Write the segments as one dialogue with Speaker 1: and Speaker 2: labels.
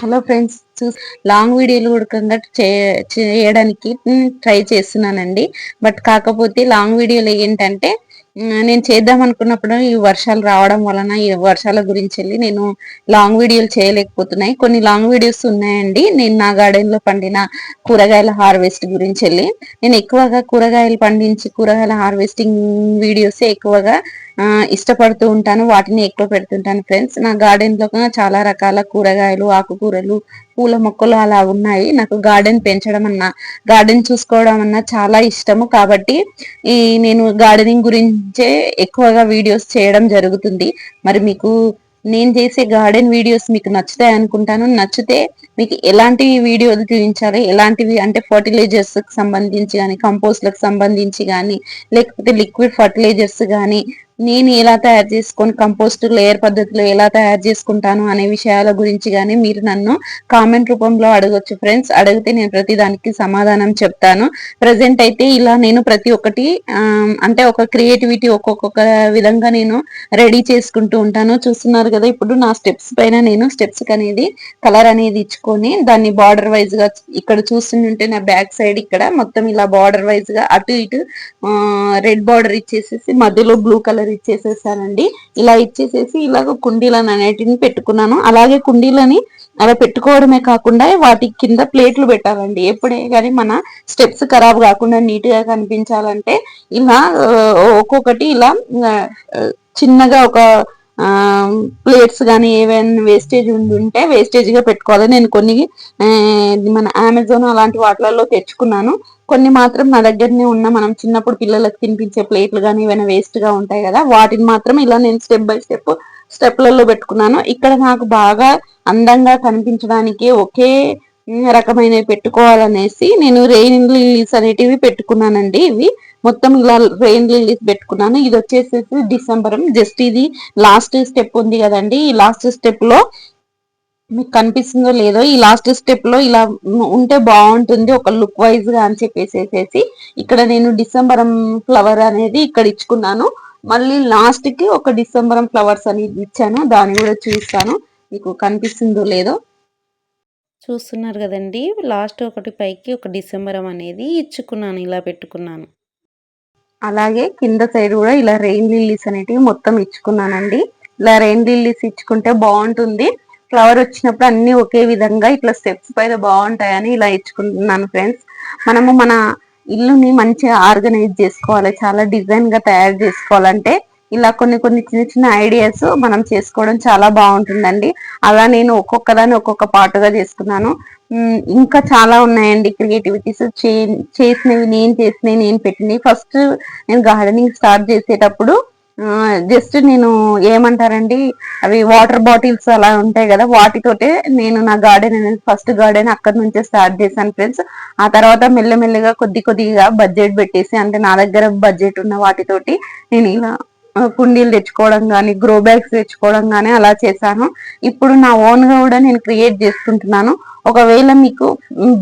Speaker 1: Hello friends చూస్ long వీడియోలు కూడా చేయడానికి ట్రై చేస్తున్నానండి. బట్ కాకపోతే లాంగ్ వీడియోలు ఏంటంటే నేను చేద్దాం అనుకున్నప్పుడు ఈ వర్షాలు రావడం వలన ఈ వర్షాల గురించి వెళ్ళి నేను లాంగ్ వీడియోలు చేయలేకపోతున్నాయి. కొన్ని లాంగ్ వీడియోస్ ఉన్నాయండి. నేను నా గార్డెన్లో పండిన కూరగాయల హార్వెస్ట్ గురించి వెళ్ళి నేను ఎక్కువగా కూరగాయలు పండించి కూరగాయల హార్వెస్టింగ్ వీడియోసే ఎక్కువగా ఇష్టపడుతూ ఉంటాను వాటిని ఎక్కువ పెడుతుంటాను ఫ్రెండ్స్. నా గార్డెన్లో చాలా రకాల కూరగాయలు ఆకుకూరలు పూల మొక్కలు అలా ఉన్నాయి. నాకు గార్డెన్ పెంచడం అన్నా గార్డెన్ చూసుకోవడం అన్నా చాలా ఇష్టము. కాబట్టి ఈ నేను గార్డెనింగ్ గురించే ఎక్కువగా వీడియోస్ చేయడం జరుగుతుంది. మరి మీకు నేను చేసే గార్డెన్ వీడియోస్ మీకు నచ్చుతాయి అనుకుంటాను. నచ్చితే మీకు ఎలాంటి వీడియోలు చూపించాలి? ఎలాంటివి? అంటే ఫర్టిలైజర్స్కి సంబంధించి కానీ కంపోస్ట్లకు సంబంధించి కానీ లేకపోతే లిక్విడ్ ఫర్టిలైజర్స్ కానీ నేను ఎలా తయారు చేసుకొని కంపోస్ట్ లేయర్ పద్ధతిలో ఎలా తయారు చేసుకుంటాను అనే విషయాల గురించి కానీ మీరు నన్ను కామెంట్ రూపంలో అడగొచ్చు ఫ్రెండ్స్ అడిగితే నేను ప్రతి దానికి సమాధానం చెప్తాను. ప్రజెంట్ అయితే ఇలా నేను ప్రతి ఒక్కటి అంటే ఒక క్రియేటివిటీ ఒక్కొక్క విధంగా నేను రెడీ చేసుకుంటూ ఉంటాను. చూస్తున్నారు కదా ఇప్పుడు నా స్టెప్స్ పైన నేను స్టెప్స్ అనేది కలర్ అనేది ఇచ్చుకొని దాన్ని బార్డర్ వైజ్గా ఇక్కడ చూస్తుంటే నా బ్యాక్ సైడ్ ఇక్కడ మొత్తం ఇలా బార్డర్ వైజ్గా అటు ఇటు రెడ్ బార్డర్ ఇచ్చేసేసి మధ్యలో బ్లూ కలర్ కలర్ ఇచ్చేసేసానండి. ఇలా ఇచ్చేసేసి ఇలాగ కుండీలను అనేటిని పెట్టుకున్నాను. అలాగే కుండీలని అలా పెట్టుకోవడమే కాకుండా వాటి కింద ప్లేట్లు పెట్టాలండి. ఎప్పుడే కానీ మన స్టెప్స్ ఖరాబ్ కాకుండా నీట్గా కనిపించాలంటే ఇలా ఒక్కొక్కటి ఇలా చిన్నగా ఒక ప్లేట్స్ కానీ ఏవైనా వేస్టేజ్ ఉంటే వేస్టేజ్గా పెట్టుకోవాలి. నేను కొన్ని మన అమెజాన్ అలాంటి వాటిలలో తెచ్చుకున్నాను. కొన్ని మాత్రం నా దగ్గరనే ఉన్న మనం చిన్నప్పుడు పిల్లలకు తినిపించే ప్లేట్లు కానీ ఏమైనా వేస్ట్గా ఉంటాయి కదా వాటిని మాత్రం ఇలా నేను స్టెప్ బై స్టెప్ స్టెప్లలో పెట్టుకున్నాను. ఇక్కడ నాకు బాగా అందంగా కనిపించడానికి ఒకే రకమైనవి పెట్టుకోవాలనేసి నేను రెయిన్ లిల్లీస్ అనేటివి పెట్టుకున్నానండి ఇవి. మొత్తం ఇలా రెయిన్ లిల్లీస్ పెట్టుకున్నాను. ఇది వచ్చేసేసి డిసెంబర్ జస్ట్ ఇది లాస్ట్ స్టెప్ ఉంది కదండి. ఈ లాస్ట్ స్టెప్లో మీకు కనిపిస్తుందో లేదో ఈ లాస్ట్ స్టెప్లో ఇలా ఉంటే బాగుంటుంది. ఒక లుక్ వైజ్గా అని చెప్పేసేసి ఇక్కడ నేను డిసెంబరం ఫ్లవర్ అనేది ఇక్కడ ఇచ్చుకున్నాను. మళ్ళీ లాస్ట్కి ఒక డిసెంబరం ఫ్లవర్స్ అనేది ఇచ్చాను. దాన్ని కూడా చూస్తాను. మీకు కనిపిస్తుందో లేదో. చూస్తున్నారు కదండి. లాస్ట్ ఒకటి పైకి ఒక డిసెంబరం అనేది ఇచ్చుకున్నాను. ఇలా పెట్టుకున్నాను. అలాగే కింద సైడ్ కూడా ఇలా రెయిన్ లిల్లీస్ అనేటివి మొత్తం ఇచ్చుకున్నానండి. ఇలా రెయిన్ లిల్లీస్ ఇచ్చుకుంటే బాగుంటుంది. ఫ్లవర్ వచ్చినప్పుడు అన్ని ఒకే విధంగా ఇట్లా స్టెప్స్ పైన బాగుంటాయని ఇలా ఇచ్చుకుంటున్నాను ఫ్రెండ్స్ మనము మన ఇల్లుని మంచిగా ఆర్గనైజ్ చేసుకోవాలి చాలా డిజైన్గా తయారు చేసుకోవాలంటే ఇలా కొన్ని కొన్ని చిన్న చిన్న ఐడియాస్ మనం చేసుకోవడం చాలా బాగుంటుందండి. అలా నేను ఒక్కొక్క దాన్ని ఒక్కొక్క పాటుగా చేసుకున్నాను. ఇంకా చాలా ఉన్నాయండి క్రియేటివిటీస్ చేసినవి నేను చేసినవి నేను పెట్టినవి. ఫస్ట్ నేను గార్డెనింగ్ స్టార్ట్ చేసేటప్పుడు జస్ట్ నేను ఏమంటారండి అవి వాటర్ బాటిల్స్ అలా ఉంటాయి కదా వాటితోటే నేను నా గార్డెన్ అనేది ఫస్ట్ గార్డెన్ అక్కడ నుంచే స్టార్ట్ చేశాను ఫ్రెండ్స్ ఆ తర్వాత మెల్లమెల్లగా కొద్ది కొద్దిగా బడ్జెట్ పెట్టేసి అంటే నా దగ్గర బడ్జెట్ ఉన్న వాటితోటి నేను ఇలా కుండీలు తెచ్చుకోవడం కానీ గ్రో బ్యాగ్స్ తెచ్చుకోవడం కానీ అలా చేశాను. ఇప్పుడు నా ఓన్గా కూడా నేను క్రియేట్ చేసుకుంటున్నాను. ఒకవేళ మీకు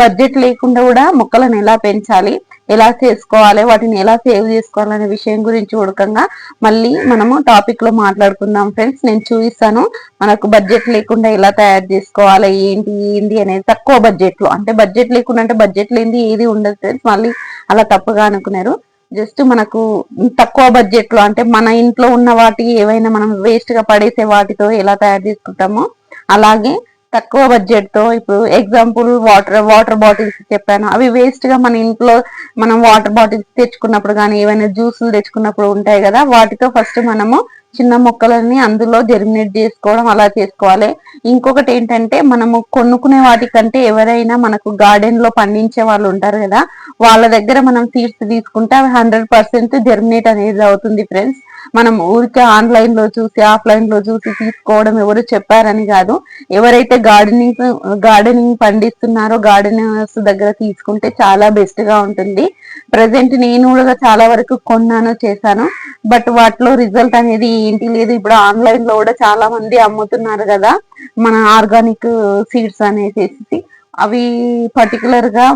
Speaker 1: బడ్జెట్ లేకుండా కూడా మొక్కలను ఎలా పెంచాలి ఎలా చేసుకోవాలి వాటిని ఎలా సేవ్ చేసుకోవాలనే విషయం గురించి ఉడకంగా మళ్ళీ మనము టాపిక్లో మాట్లాడుకుందాం ఫ్రెండ్స్ నేను చూపిస్తాను మనకు బడ్జెట్ లేకుండా ఎలా తయారు చేసుకోవాలి ఏంటి ఏంటి అనేది తక్కువ బడ్జెట్లో. అంటే బడ్జెట్ లేకుండా అంటే బడ్జెట్ లేని ఏది ఉండదు ఫ్రెండ్స్ మళ్ళీ అలా తప్పుగా అనుకున్నారు జస్ట్ మనకు తక్కువ బడ్జెట్లో అంటే మన ఇంట్లో ఉన్న వాటి ఏవైనా మనం వేస్ట్గా పడేసే వాటితో ఎలా తయారు చేసుకుంటామో అలాగే తక్కువ బడ్జెట్తో ఇప్పుడు ఎగ్జాంపుల్ వాటర్ వాటర్ బాటిల్స్ చెప్పాను. అవి వేస్ట్గా మన ఇంట్లో మనం వాటర్ బాటిల్స్ తెచ్చుకున్నప్పుడు కానీ ఏవైనా జ్యూసులు తెచ్చుకున్నప్పుడు ఉంటాయి కదా వాటితో ఫస్ట్ మనము చిన్న మొక్కలన్నీ అందులో జెర్మినేట్ చేసుకోవడం అలా చేసుకోవాలి. ఇంకొకటి ఏంటంటే మనము కొనుక్కునే వాటికంటే ఎవరైనా మనకు గార్డెన్లో పండించే వాళ్ళు ఉంటారు కదా వాళ్ళ దగ్గర మనం సీడ్స్ తీసుకుంటే అవి హండ్రెడ్ పర్సెంట్ జర్మినేట్ అనేది అవుతుంది ఫ్రెండ్స్ మనం ఊరికే ఆన్లైన్లో చూసి ఆఫ్లైన్లో చూసి తీసుకోవడం ఎవరు చెప్పారని కాదు. ఎవరైతే గార్డెనింగ్ గార్డెనింగ్ పండిస్తున్నారో గార్డెనర్స్ దగ్గర తీసుకుంటే చాలా బెస్ట్గా ఉంటుంది. ప్రజెంట్ నేను కూడా చాలా వరకు కొన్నాను చేశాను. బట్ వాటిలో రిజల్ట్ అనేది ఏంటి లేదు. ఇప్పుడు ఆన్లైన్లో కూడా చాలా మంది అమ్ముతున్నారు కదా. మన ఆర్గానిక్ సీడ్స్ అనేసి అవి పర్టికులర్గా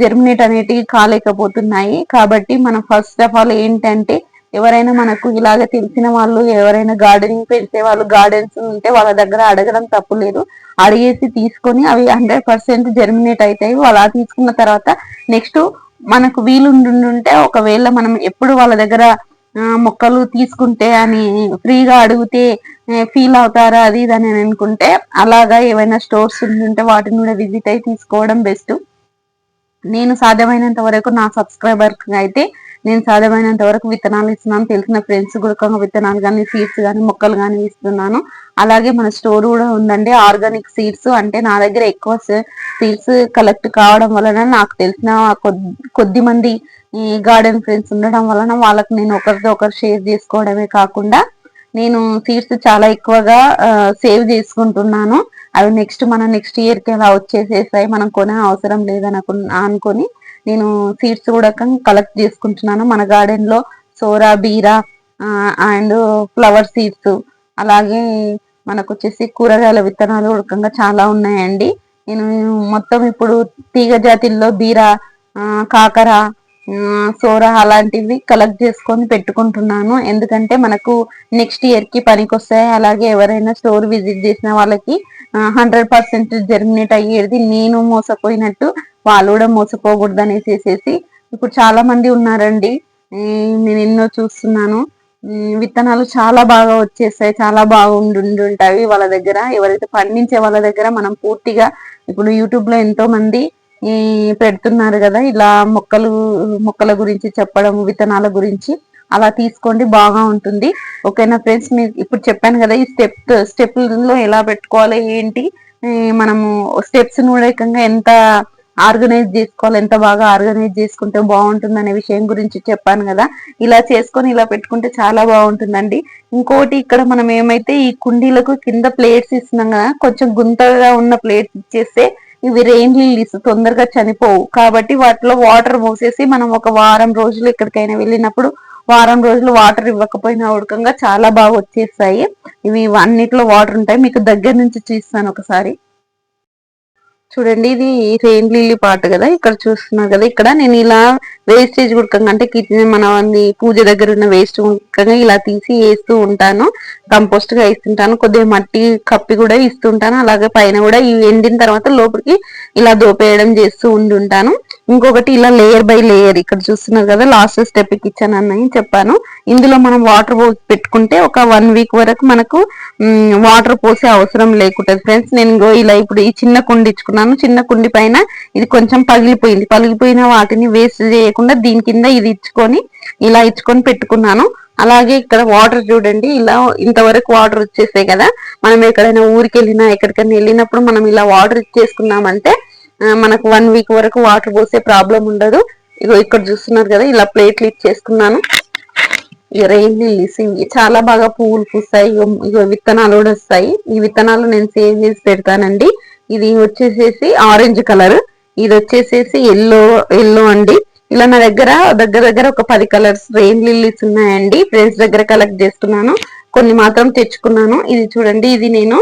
Speaker 1: జెర్మినేట్ అనేటివి కాలేకపోతున్నాయి. కాబట్టి మనం ఫస్ట్ ఆఫ్ ఆల్ ఏంటంటే ఎవరైనా మనకు ఇలాగ తెలిసిన వాళ్ళు ఎవరైనా గార్డెనింగ్ పెంచే వాళ్ళు గార్డెన్స్ ఉంటే వాళ్ళ దగ్గర అడగడం తప్పు లేదు. అడిగేసి తీసుకొని అవి హండ్రెడ్ పర్సెంట్ జర్మినేట్ అవుతాయి అలా తీసుకున్న తర్వాత నెక్స్ట్ మనకు వీలుండుంటే ఒకవేళ మనం ఎప్పుడు వాళ్ళ దగ్గర మొక్కలు తీసుకుంటే అని ఫ్రీగా అడిగితే ఫీల్ అవుతారా అది ఇది అని అనుకుంటే అలాగా ఏవైనా స్టోర్స్ ఉంటుంటే వాటిని కూడా విజిట్ అయి తీసుకోవడం బెస్ట్. నేను సాధ్యమైనంత వరకు నా సబ్స్క్రైబర్ అయితే నేను సాధ్యమైనంత వరకు విత్తనాలు ఇస్తున్నాను. తెలిసిన ఫ్రెండ్స్ కూడా విత్తనాలు కానీ సీడ్స్ కానీ మొక్కలు కానీ ఇస్తున్నాను. అలాగే మన స్టోర్ కూడా ఉందండి. ఆర్గానిక్ సీడ్స్ అంటే నా దగ్గర ఎక్కువ సీడ్స్ కలెక్ట్ కావడం వలన నాకు తెలిసిన కొద్ది మంది గార్డెన్ ఫ్రెండ్స్ ఉండడం వలన వాళ్ళకి నేను ఒకరితో ఒకరు షేర్ చేసుకోవడమే కాకుండా నేను సీడ్స్ చాలా ఎక్కువగా సేవ్ చేసుకుంటున్నాను. అవి నెక్స్ట్ మన నెక్స్ట్ ఇయర్కి అలా వచ్చేసేసాయి మనం కొనే అవసరం లేదని అనుకొని నేను సీడ్స్ కూడా కలెక్ట్ చేసుకుంటున్నాను. మన గార్డెన్లో సోరా బీరా అండ్ ఫ్లవర్ సీడ్స్. అలాగే మనకు వచ్చేసి కూరగాయల విత్తనాలు ఉడకంగా చాలా ఉన్నాయండి. నేను మొత్తం ఇప్పుడు తీగ జాతిల్లో బీరా కాకర సోరా అలాంటివి కలెక్ట్ చేసుకొని పెట్టుకుంటున్నాను. ఎందుకంటే మనకు నెక్స్ట్ ఇయర్కి పనికొస్తాయి. అలాగే ఎవరైనా స్టోర్ విజిట్ చేసిన వాళ్ళకి హండ్రెడ్ పర్సెంట్ జర్మినేట్ అయ్యేది నేను మోసపోయినట్టు వాళ్ళు కూడా మోసపోకూడదు అనేసి ఇప్పుడు చాలా మంది ఉన్నారండి. నేను ఎన్నో చూస్తున్నాను. విత్తనాలు చాలా బాగా వచ్చేస్తాయి చాలా బాగుండుంటాయి వాళ్ళ దగ్గర. ఎవరైతే పండించే వాళ్ళ దగ్గర మనం పూర్తిగా ఇప్పుడు యూట్యూబ్లో ఎంతో మంది పెడుతున్నారు కదా ఇలా మొక్కలు మొక్కల గురించి చెప్పడం విత్తనాల గురించి అలా తీసుకోండి బాగా ఉంటుంది. ఓకేనా ఫ్రెండ్స్? మీరు ఇప్పుడు చెప్పాను కదా ఈ స్టెప్ స్టెప్లో ఎలా పెట్టుకోవాలి ఏంటి? మనము స్టెప్స్ కూడా ఎంత ఆర్గనైజ్ చేసుకోవాలి. ఎంత బాగా ఆర్గనైజ్ చేసుకుంటే బాగుంటుంది అనే విషయం గురించి చెప్పాను కదా. ఇలా చేసుకొని ఇలా పెట్టుకుంటే చాలా బాగుంటుందండి. ఇంకోటి ఇక్కడ మనం ఏమైతే ఈ కుండీలకు కింద ప్లేట్స్ ఇస్తున్నాం కదా కొంచెం గుంతగా ఉన్న ప్లేట్స్ ఇచ్చేస్తే ఇవి రెయిన్ లిల్లీస్ తొందరగా చనిపోవు. కాబట్టి వాటిలో వాటర్ పోసేసి మనం ఒక వారం రోజులు ఎక్కడికైనా వెళ్ళినప్పుడు వారం రోజులు వాటర్ ఇవ్వకపోయినా ఉడకంగా చాలా బాగా వచ్చేస్తాయి. ఇవి అన్నిట్లో వాటర్ ఉంటాయి. మీకు దగ్గర నుంచి చూస్తాను ఒకసారి. చూడండి ఇది సెయింట్ లిల్లీ పాట కదా? ఇక్కడ చూస్తున్నారు కదా? ఇక్కడ నేను ఇలా వేస్టేజ్ గుడకంగా అంటే కిచెన్ మన పూజ దగ్గర ఉన్న వేస్ట్ గుడకంగా ఇలా తీసి వేస్తూ ఉంటాను. కంపోస్ట్గా ఇస్తుంటాను కొద్దిగా మట్టి కప్పి కూడా ఇస్తుంటాను. అలాగే పైన కూడా ఇవి ఎండిన తర్వాత లోపలికి ఇలా దోపేయడం చేస్తూ ఉంటుంటాను ఇంకొకటి ఇలా లేయర్ బై లేయర్ ఇక్కడ చూస్తున్నారు కదా? లాస్ట్ స్టెప్ కిచెన్ అన్నని చెప్పాను. ఇందులో మనం వాటర్ పెట్టుకుంటే ఒక వన్ వీక్ వరకు మనకు వాటర్ పోసే అవసరం లేకుంటుంది. ఫ్రెండ్స్ నేను ఇలా ఇప్పుడు ఈ చిన్న కుండి ఇచ్చుకున్నాను చిన్న కుండి పైన. ఇది కొంచెం పగిలిపోయింది. పగిలిపోయిన వాటిని వేస్ట్ చేయకుండా దీని కింద ఇది ఇచ్చుకొని ఇలా ఇచ్చుకొని పెట్టుకున్నాను. అలాగే ఇక్కడ వాటర్ చూడండి ఇలా ఇంతవరకు వాటర్ వచ్చేసాయి కదా. మనం ఎక్కడైనా ఊరికి వెళ్ళినా ఎక్కడికైనా వెళ్ళినప్పుడు మనం ఇలా వాటర్ ఇచ్చేసుకున్నామంటే మనకు వన్ వీక్ వరకు వాటర్ పోసే ప్రాబ్లం ఉండదు. ఇగో ఇక్కడ చూస్తున్నారు కదా ఇలా ప్లేట్లు ఇచ్చేసుకున్నాను. రెయిన్ లిల్లీస్ ఇవి చాలా బాగా పువ్వులు పూస్తాయి. ఇగో విత్తనాలు కూడా వస్తాయి. ఈ విత్తనాలు నేను సేవ్ చేసి పెడతానండి. ఇది వచ్చేసేసి ఆరెంజ్ కలర్. ఇది వచ్చేసేసి ఎల్లో ఎల్లో అండి. ఇలా నా దగ్గర దగ్గర దగ్గర ఒక పది కలర్స్ రెయిన్ లిల్లీస్ ఉన్నాయండి. ఫ్రెండ్స్ దగ్గర కలెక్ట్ చేస్తున్నాను. కొన్ని మాత్రం తెచ్చుకున్నాను. ఇది చూడండి ఇది నేను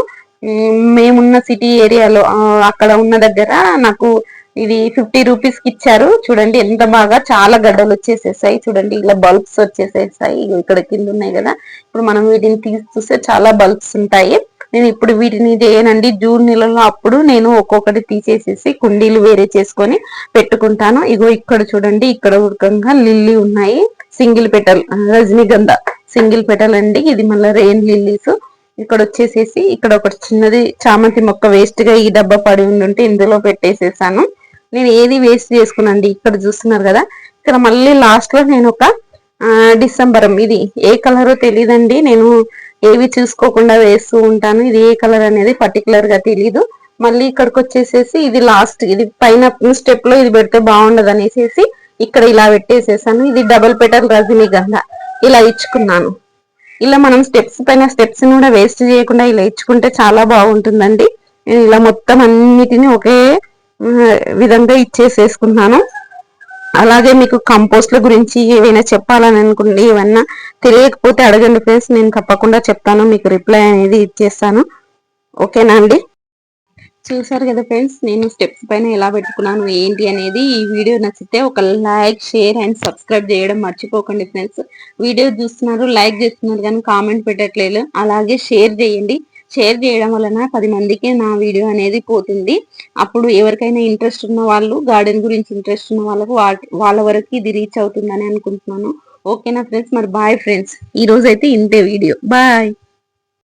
Speaker 1: మేమున్న సిటీ ఏరియాలో అక్కడ ఉన్న దగ్గర నాకు ఇది ఫిఫ్టీ రూపీస్కి ఇచ్చారు. చూడండి ఎంత బాగా చాలా గడ్డలు వచ్చేసేసాయి. చూడండి ఇలా బల్బ్స్ వచ్చేసేసాయి. ఇక్కడ కింద ఉన్నాయి కదా. ఇప్పుడు మనం వీటిని తీసి చూస్తే చాలా బల్బ్స్ ఉంటాయి. నేను ఇప్పుడు వీటిని చేయనండి. జూన్ నెలలో అప్పుడు నేను ఒక్కొక్కటి తీసేసేసి కుండీలు వేరే చేసుకొని పెట్టుకుంటాను. ఇగో ఇక్కడ చూడండి ఇక్కడ ఉడకంగా లిల్లీ ఉన్నాయి. సింగిల్ పెటల్ రజనీగంధ సింగిల్ పెటల్ అండి. ఇది మళ్ళీ రెయిన్ లిల్లీస్. ఇక్కడ వచ్చేసేసి ఇక్కడ ఒకటి చిన్నది చామంతి మొక్క వేస్ట్గా ఈ డబ్బా పడి ఉంటే ఇందులో పెట్టేసేసాను. నేను ఏది వేస్ట్ చేసుకున్నాండి ఇక్కడ చూస్తున్నారు కదా. ఇక్కడ మళ్ళీ లాస్ట్లో నేను ఒక డిసెంబరం. ఇది ఏ కలరో తెలియదండి నేను ఏవి చూసుకోకుండా వేస్తూ ఉంటాను. ఇది ఏ కలర్ అనేది పర్టికులర్గా తెలీదు. మళ్ళీ ఇక్కడికి వచ్చేసేసి ఇది లాస్ట్ ఇది పైన స్టెప్లో ఇది పెడితే బాగుండదు అనేసి ఇక్కడ ఇలా పెట్టేసేసాను. ఇది డబుల్ పెటల్ రజనీగంధ ఇలా ఇచ్చుకున్నాను. ఇలా మనం స్టెప్స్ పైన స్టెప్స్ కూడా వేస్ట్ చేయకుండా ఇలా ఇచ్చుకుంటే చాలా బాగుంటుందండి. నేను ఇలా మొత్తం అన్నిటిని ఒకే విధంగా ఇచ్చేసేసుకున్నాను. అలాగే మీకు కంపోస్ట్ల గురించి ఏవైనా చెప్పాలని అనుకుంటే ఏమన్నా తెలియకపోతే అడగండి ఫ్రెండ్స్ నేను తప్పకుండా చెప్తాను మీకు రిప్లై అనేది ఇచ్చేస్తాను. ఓకేనా అండి? చూసారు కదా ఫ్రెండ్స్ నేను స్టెప్స్ పైన ఎలా పెట్టుకున్నాను ఏంటి అనేది ఈ వీడియో నచ్చితే ఒక లైక్ షేర్ అండ్ సబ్స్క్రైబ్ చేయడం మర్చిపోకండి ఫ్రెండ్స్ వీడియో చూస్తున్నారు లైక్ చేస్తున్నారు కానీ కామెంట్ పెట్టట్లేదు. అలాగే షేర్ చేయండి. షేర్ చేయడం వలన పది మందికి నా వీడియో అనేది పోతుంది. అప్పుడు ఎవరికైనా ఇంట్రెస్ట్ ఉన్న వాళ్ళు గార్డెన్ గురించి ఇంట్రెస్ట్ ఉన్న వాళ్ళకు వాళ్ళ వరకు ఇది రీచ్ అవుతుందని అనుకుంటున్నాను. ఓకేనా ఫ్రెండ్స్ మరి బాయ్ ఫ్రెండ్స్ ఈ రోజైతే ఇంతే వీడియో బాయ్